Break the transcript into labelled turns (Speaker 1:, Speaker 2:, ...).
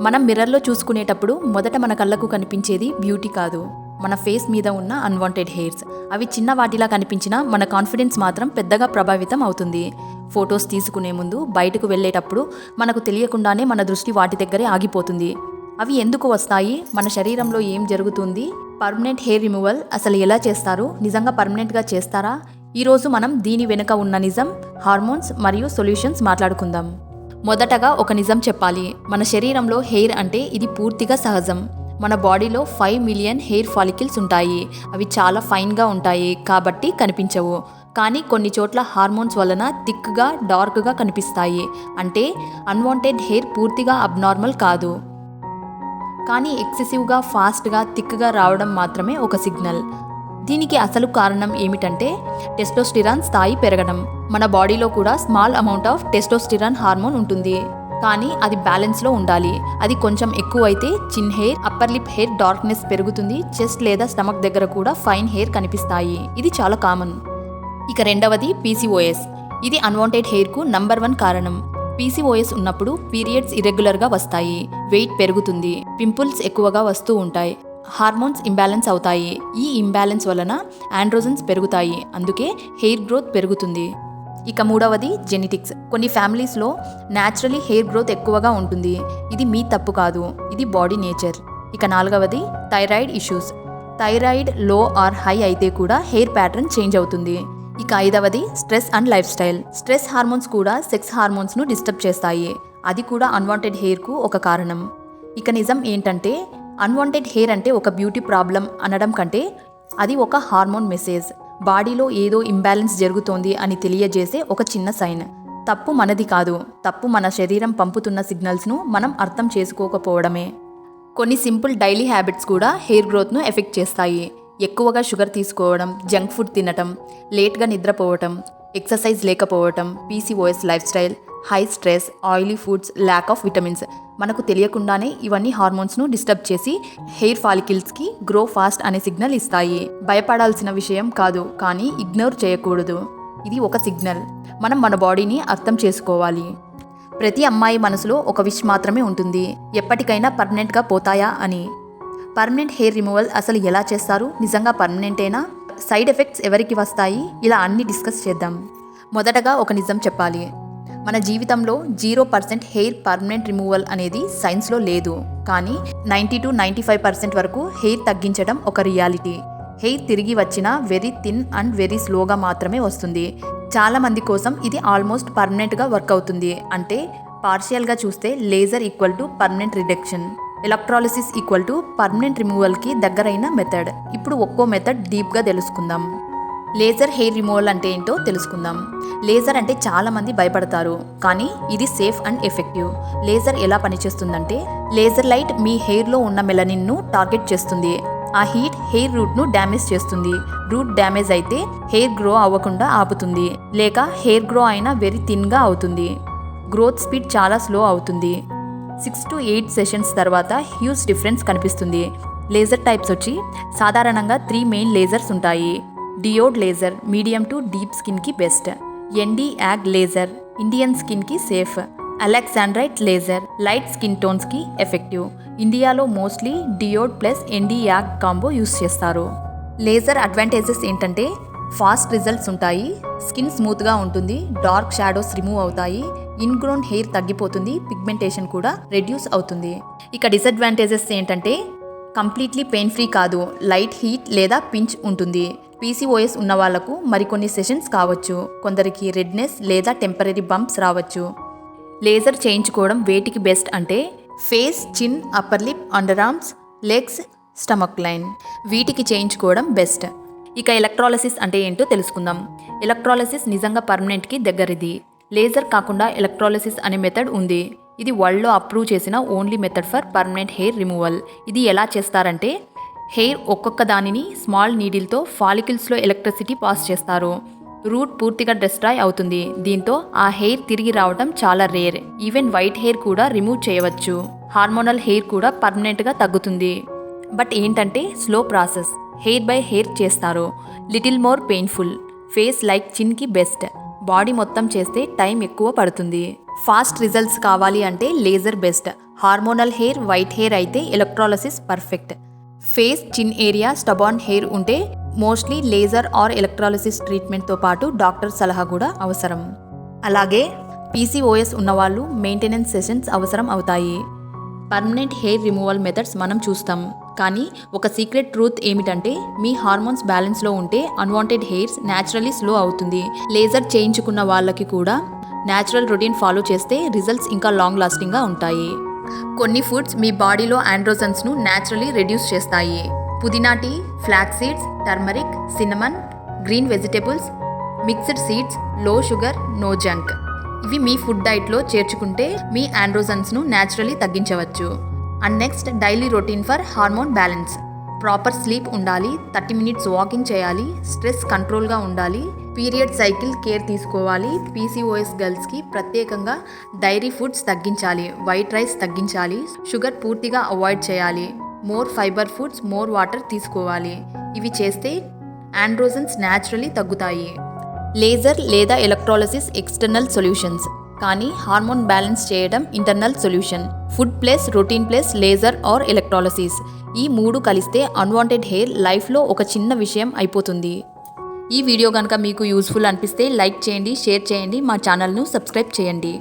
Speaker 1: మనం మిర్రర్లో చూసుకునేటప్పుడు మొదట మన కళ్ళకు కనిపించేది బ్యూటీ కాదు. మన ఫేస్ మీద ఉన్న అన్వాంటెడ్ హెయిర్స్ అవి చిన్న వాటిలా కనిపించినా మన కాన్ఫిడెన్స్ మాత్రం పెద్దగా ప్రభావితం అవుతుంది. ఫొటోస్ తీసుకునే ముందు బయటకు వెళ్ళేటప్పుడు మనకు తెలియకుండానే మన దృష్టి వాటి దగ్గరే ఆగిపోతుంది. అవి ఎందుకు వస్తాయి? మన శరీరంలో ఏం జరుగుతుంది? పర్మనెంట్ హెయిర్ రిమూవల్ అసలు ఎలా చేస్తారు? నిజంగా పర్మనెంట్గా చేస్తారా? ఈరోజు మనం దీని వెనుక ఉన్న నిజం హార్మోన్స్ మరియు సొల్యూషన్స్ మాట్లాడుకుందాం. మొదటగా ఒక నిజం చెప్పాలి. మన శరీరంలో హెయిర్ అంటే ఇది పూర్తిగా సహజం. మన బాడీలో ఫైవ్ మిలియన్ హెయిర్ ఫాలికిల్స్ ఉంటాయి. అవి చాలా ఫైన్గా ఉంటాయి కాబట్టి కనిపించవు. కానీ కొన్ని చోట్ల హార్మోన్స్ వలన థిక్గా డార్క్గా కనిపిస్తాయి. అంటే అన్వాంటెడ్ హెయిర్ పూర్తిగా అబ్నార్మల్ కాదు. కానీ ఎక్సెసివ్గా ఫాస్ట్గా థిక్గా రావడం మాత్రమే ఒక సిగ్నల్. దీనికి అసలు కారణం ఏమిటంటే టెస్టోస్టిరాన్ స్థాయి పెరగడం. మన బాడీలో కూడా small amount of testosterone hormone ఉంటుంది. కానీ అది బ్యాలెన్స్లో ఉండాలి. అది కొంచెం ఎక్కువైతే chin hair upper lip hair darkness పెరుగుతుంది. చెస్ట్ లేదా స్టమక్ దగ్గర కూడా ఫైన్ హెయిర్ కనిపిస్తాయి. ఇది చాలా కామన్. ఇక రెండవది పీసీఓఎస్. ఇది అన్వాంటెడ్ హెయిర్కు నంబర్ వన్ కారణం. పీసీఓఎస్ ఉన్నప్పుడు పీరియడ్స్ ఇరెగ్యులర్గా వస్తాయి. వెయిట్ పెరుగుతుంది. పింపుల్స్ ఎక్కువగా వస్తూ ఉంటాయి. హార్మోన్స్ ఇంబ్యాలెన్స్ అవుతాయి. ఈ ఇంబ్యాలెన్స్ వలన ఆండ్రోజన్స్ పెరుగుతాయి. అందుకే హెయిర్ గ్రోత్ పెరుగుతుంది. ఇక మూడవది జెనెటిక్స్. కొన్ని ఫ్యామిలీస్లో న్యాచురలీ హెయిర్ గ్రోత్ ఎక్కువగా ఉంటుంది. ఇది మీ తప్పు కాదు. ఇది బాడీ నేచర్. ఇక నాలుగవది థైరాయిడ్ ఇష్యూస్. థైరాయిడ్లో ఆర్ హై అయితే కూడా హెయిర్ ప్యాటర్న్ చేంజ్ అవుతుంది. ఇక ఐదవది stress and lifestyle. Stress hormones కూడా సెక్స్ హార్మోన్స్ను డిస్టర్బ్ చేస్తాయి. అది కూడా అన్వాంటెడ్ హెయిర్కు ఒక కారణం. ఇక నిజం ఏంటంటే అన్వాంటెడ్ హెయిర్ అంటే ఒక బ్యూటీ ప్రాబ్లం అనడం కంటే అది ఒక హార్మోన్ మెసేజ్ బాడీలో ఏదో ఇంబ్యాలెన్స్ జరుగుతోంది అని తెలియజేసే ఒక చిన్న సైన్ తప్పు మనది కాదు. తప్పు మన శరీరం పంపుతున్న సిగ్నల్స్ను మనం అర్థం చేసుకోకపోవడమే. కొన్ని సింపుల్ డైలీ హ్యాబిట్స్ కూడా హెయిర్ గ్రోత్ను ఎఫెక్ట్ చేస్తాయి. ఎక్కువగా షుగర్ తీసుకోవడం జంక్ ఫుడ్ తినటం లేట్గా నిద్రపోవటం ఎక్సర్సైజ్ లేకపోవటం PCOS lifestyle high stress oily foods lack of vitamins మనకు తెలియకుండానే ఇవన్నీ హార్మోన్స్ను డిస్టర్బ్ చేసి హెయిర్ ఫాలికిల్స్కి గ్రో ఫాస్ట్ అనే సిగ్నల్ ఇస్తాయి. భయపడాల్సిన విషయం కాదు కానీ ఇగ్నోర్ చేయకూడదు. ఇది ఒక సిగ్నల్. మనం మన బాడీని అర్థం చేసుకోవాలి. ప్రతి అమ్మాయి మనసులో ఒక విష్ మాత్రమే ఉంటుంది. ఎప్పటికైనా పర్మనెంట్గా పోతాయా అని. పర్మనెంట్ హెయిర్ రిమూవల్ అసలు ఎలా చేస్తారు? నిజంగా పర్మనెంటేనా? సైడ్ ఎఫెక్ట్స్ ఎవరికి వస్తాయి? ఇలా అన్ని డిస్కస్ చేద్దాం. మొదటగా ఒక నిజం చెప్పాలి. మన జీవితంలో zero percent hair permanent removal అనేది సైన్స్లో లేదు. కానీ ninety to ninety five percent వరకు హెయిర్ తగ్గించడం ఒక రియాలిటీ. హెయిర్ తిరిగి వచ్చినా వెరీ థిన్ అండ్ వెరీ స్లోగా మాత్రమే వస్తుంది. చాలా మంది కోసం ఇది ఆల్మోస్ట్ పర్మనెంట్గా వర్క్ అవుతుంది. అంటే పార్షియల్గా చూస్తే laser equal to permanent reduction. Electrolysis equal to permanent రిమూవల్కి దగ్గరైన మెథడ్ ఇప్పుడు ఒక్కో మెథడ్ డీప్గా తెలుసుకుందాం. లేజర్ హెయిర్ రిమూవల్ అంటే ఏంటో తెలుసుకుందాం. లేజర్ అంటే చాలామంది భయపడతారు కానీ ఇది సేఫ్ అండ్ ఎఫెక్టివ్ లేజర్ ఎలా పనిచేస్తుందంటే లేజర్ లైట్ మీ హెయిర్లో ఉన్న మెలనిన్ను టార్గెట్ చేస్తుంది. ఆ హీట్ హెయిర్ రూట్ను డ్యామేజ్ చేస్తుంది. రూట్ డ్యామేజ్ అయితే హెయిర్ గ్రో అవ్వకుండా ఆపుతుంది. లేక హెయిర్ గ్రో అయినా వెరీ థిన్గా అవుతుంది. గ్రోత్ స్పీడ్ చాలా స్లో అవుతుంది. సిక్స్ టు ఎయిట్ సెషన్స్ తర్వాత హ్యూజ్ డిఫరెన్స్ కనిపిస్తుంది. లేజర్ టైప్స్ వచ్చి సాధారణంగా త్రీ మెయిన్ లేజర్స్ ఉంటాయి. Diode laser medium to deep స్కిన్కి best. ND YAG laser Indian స్కిన్కి safe. Alexandrite laser light skin టోన్స్కి effective. ఇండియాలో mostly diode plus ND YAG combo use చేస్తారు. Laser advantages ఏంటంటే fast results ఉంటాయి skin స్మూత్గా ఉంటుంది dark shadows remove అవుతాయి ingrown hair తగ్గిపోతుంది పిగ్మెంటేషన్ కూడా రెడ్యూస్ అవుతుంది. ఇక డిసడ్వాంటేజెస్ ఏంటంటే కంప్లీట్లీ పెయిన్ ఫ్రీ కాదు లైట్ హీట్ లేదా పించ్ ఉంటుంది. పీసీఓఎస్ ఉన్న వాళ్ళకు మరికొన్ని సెషన్స్ కావచ్చు. కొందరికి రెడ్నెస్ లేదా టెంపరీ బంప్స్ రావచ్చు. లేజర్ చేయించుకోవడం వేటికి బెస్ట్ అంటే face chin upper lip underarms legs stomach line వీటికి చేయించుకోవడం బెస్ట్. ఇక ఎలక్ట్రాలసిస్ అంటే ఏంటో తెలుసుకుందాం. ఎలక్ట్రాలసిస్ నిజంగా పర్మనెంట్కి దగ్గరిది. లేజర్ కాకుండా ఎలక్ట్రాలిసిస్ అనే మెథడ్ ఉంది. ఇది వరల్డ్లో అప్రూవ్ చేసిన only method for permanent hair removal. ఇది ఎలా చేస్తారంటే హెయిర్ ఒక్కొక్క దానిని స్మాల్ నీడిల్తో ఫాలికిల్స్లో ఎలక్ట్రిసిటీ పాస్ చేస్తారు. రూట్ పూర్తిగా డిస్ట్రాయ్ అవుతుంది. దీంతో ఆ హెయిర్ తిరిగి రావడం చాలా రేర్. ఈవెన్ వైట్ హెయిర్ కూడా రిమూవ్ చేయవచ్చు. హార్మోనల్ హెయిర్ కూడా పర్మనెంట్గా తగ్గుతుంది. బట్ ఏంటంటే slow process. Hair by hair చేస్తారు. Little more painful. Face like చిన్కి best. Body మొత్తం చేస్తే టైం ఎక్కువ పడుతుంది. ఫాస్ట్ రిజల్ట్స్ కావాలి అంటే laser best. Hormonal hair white hair అయితే electrolysis perfect. Face chin area stubborn hair ఉంటే మోస్ట్లీ లేజర్ ఆర్ ఎలక్ట్రాలసిస్ ట్రీట్మెంట్తో పాటు డాక్టర్ సలహా కూడా అవసరం. అలాగే పీసీఓఎస్ ఉన్నవాళ్ళు మెయింటెనెన్స్ సెషన్స్ అవసరం అవుతాయి. పర్మనెంట్ హెయిర్ రిమూవల్ మెథడ్స్ మనం చూస్తాం. కానీ ఒక సీక్రెట్ ట్రూత్ ఏమిటంటే మీ హార్మోన్స్ బ్యాలెన్స్లో ఉంటే అన్వాంటెడ్ హెయిర్స్ న్యాచురలీ స్లో అవుతుంది. లేజర్ చేయించుకున్న వాళ్ళకి కూడా న్యాచురల్ రొటీన్ ఫాలో చేస్తే రిజల్ట్స్ ఇంకా లాంగ్ లాస్టింగ్గా ఉంటాయి. కొన్ని ఫుడ్స్ మీ బాడీలో ఆండ్రోజన్స్ను న్యాచురలీ రెడ్యూస్ చేస్తాయి. పుదీనా tea flax seeds turmeric cinnamon green vegetables mixed సీడ్స్లో sugar no junk. ఇవి మీ ఫుడ్ డైట్లో చేర్చుకుంటే మీ ఆండ్రోజన్స్ను న్యాచురలీ తగ్గించవచ్చు. And next daily routine for hormone balance proper sleep ఉండాలి థర్టీ మినిట్స్ వాకింగ్ చేయాలి స్ట్రెస్ కంట్రోల్గా ఉండాలి పీరియడ్ సైకిల్ కేర్ తీసుకోవాలి పీసీఓఎస్ గర్ల్స్కి ప్రత్యేకంగా డైరీ ఫుడ్స్ తగ్గించాలి వైట్ రైస్ తగ్గించాలి షుగర్ పూర్తిగా అవాయిడ్ చేయాలి more fibre foods more water తీసుకోవాలి. ఇవి చేస్తే ఆండ్రోజన్స్ న్యాచురలీ తగ్గుతాయి. లేజర్ లేదా ఎలక్ట్రాలసిస్ ఎక్స్టర్నల్ సొల్యూషన్స్ కానీ హార్మోన్ బ్యాలెన్స్ చేయడం internal solution. Food plus routine plus laser or electrolysis. ఈ మూడు కలిస్తే అన్వాంటెడ్ హెయిర్ లైఫ్లో ఒక చిన్న విషయం అయిపోతుంది. ఈ వీడియో కనుక మీకు యూస్ఫుల్ అనిపిస్తే లైక్ చేయండి షేర్ చేయండి మా ఛానల్ను సబ్స్క్రైబ్ చేయండి.